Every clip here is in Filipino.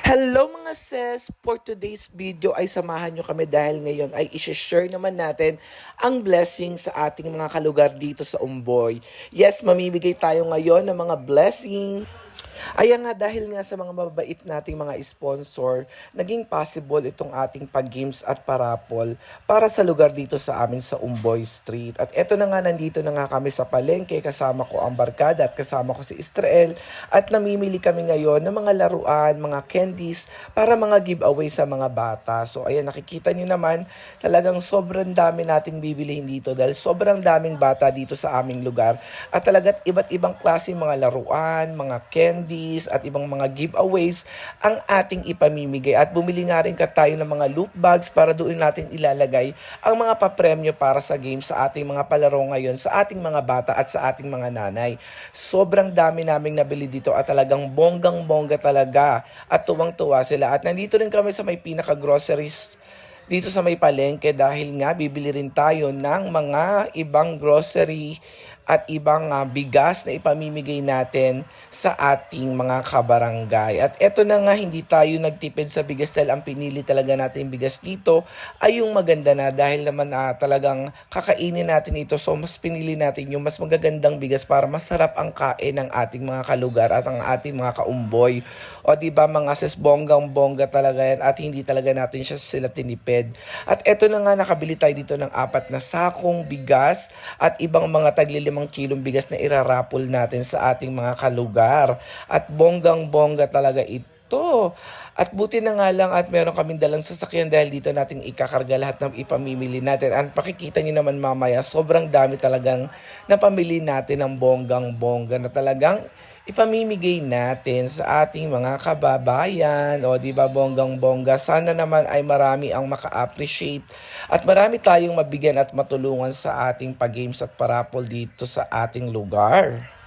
Hello mga sis! For today's video ay samahan nyo kami dahil ngayon ay isi-share naman natin ang blessing sa ating mga kalugar dito sa Umboy. Yes, mamimigay tayo ngayon ng mga blessing. Ayan nga dahil nga sa mga mababait nating mga sponsor, naging possible itong ating pag-games at parapol para sa lugar dito sa amin sa Umboy Street. At eto na nga, nandito na nga kami sa palengke, kasama ko ang barkada at kasama ko si Israel at namimili kami ngayon ng mga laruan, mga candies para mga giveaway sa mga bata. So ayan, nakikita nyo naman, talagang sobrang dami nating bibilihin dito dahil sobrang daming bata dito sa aming lugar. At talagat iba't ibang klase mga laruan, mga candies, at ibang mga giveaways ang ating ipamimigay. At bumili nga rin ka tayo ng mga loot bags para doon natin ilalagay ang mga papremyo para sa game sa ating mga palaro ngayon, sa ating mga bata at sa ating mga nanay. Sobrang dami naming nabili dito at talagang bonggang-bongga talaga at tuwang-tuwa sila. At nandito rin kami sa may pinaka-groceries dito sa may palengke dahil nga bibili rin tayo ng mga ibang grocery at ibang ah, bigas na ipamimigay natin sa ating mga kabarangay. At eto na nga, hindi tayo nagtipid sa bigas dahil ang pinili talaga natin bigas dito ay yung maganda na dahil naman ah, talagang kakainin natin ito. So mas pinili natin yung mas magagandang bigas para masarap ang kain ng ating mga kalugar at ang ating mga kaumboy. O di ba mga sis bonggang bongga talaga yan at hindi talaga natin siya sila tinipid. At eto na nga nakabili tayo dito ng apat na sakong bigas at ibang mga taglilimang kilong bigas na irarapol natin sa ating mga kalugar. At bonggang bongga talaga ito. At buti na nga lang at meron kaming dalang sasakyan dahil dito natin ikakarga lahat ng ipamimili natin. At pakikita nyo naman mamaya, sobrang dami talagang napamili natin ng bonggang bongga na talagang ipamimigay natin sa ating mga kababayan. O di ba bonggang bongga, sana naman ay marami ang maka-appreciate at marami tayong mabigyan at matulungan sa ating pag-games at parapol dito sa ating lugar.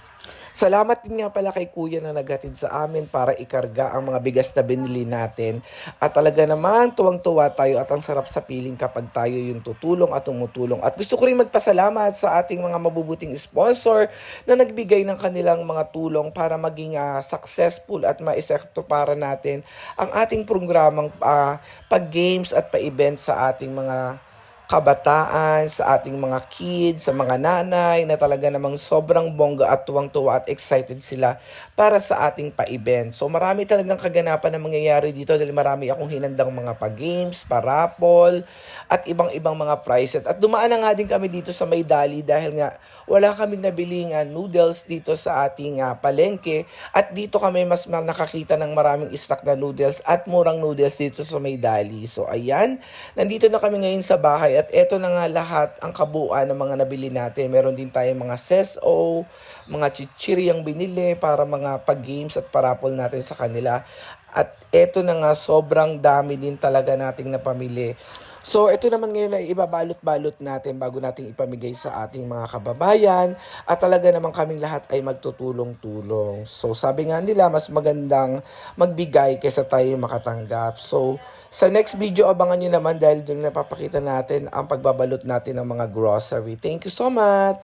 Salamat din nga pala kay Kuya na naghatid sa amin para ikarga ang mga bigas na binili natin. At talaga naman, tuwang-tuwa tayo at ang sarap sa piling kapag tayo yung tutulong at tumutulong. At gusto ko rin magpasalamat sa ating mga mabubuting sponsor na nagbigay ng kanilang mga tulong para maging ah, successful at maisekto para natin ang ating programang ah, pag-games at pa-events sa ating mga kabataan, sa ating mga kids, sa mga nanay na talaga namang sobrang bongga at tuwang-tuwa at excited sila para sa ating pa-event. So marami talagang kaganapan na mangyayari dito dahil marami akong hinandang mga pa-games, parapol, at ibang-ibang mga prizes. At dumaan na nga din kami dito sa Maydali dahil nga wala kaming nabiling ah, noodles dito sa ating ah, palengke at dito kami mas ma- nakakita ng maraming stock na noodles at murang noodles dito sa Maydali. So ayan, nandito na kami ngayon sa bahay at eto na nga lahat ang kabuuan ng mga nabili natin. Meron din tayong mga seso, mga chichiri ang binili para mga pag-games at parapol natin sa kanila. At eto na nga sobrang dami din talaga nating napamili. So, ito naman ngayon ay ibabalot-balot natin bago natin ipamigay sa ating mga kababayan. At talaga naman kaming lahat ay magtutulong-tulong. So, sabi nga nila, mas magandang magbigay kaysa tayo makatanggap. So, sa next video, abangan nyo naman dahil doon napapakita natin ang pagbabalot natin ng mga grocery. Thank you so much!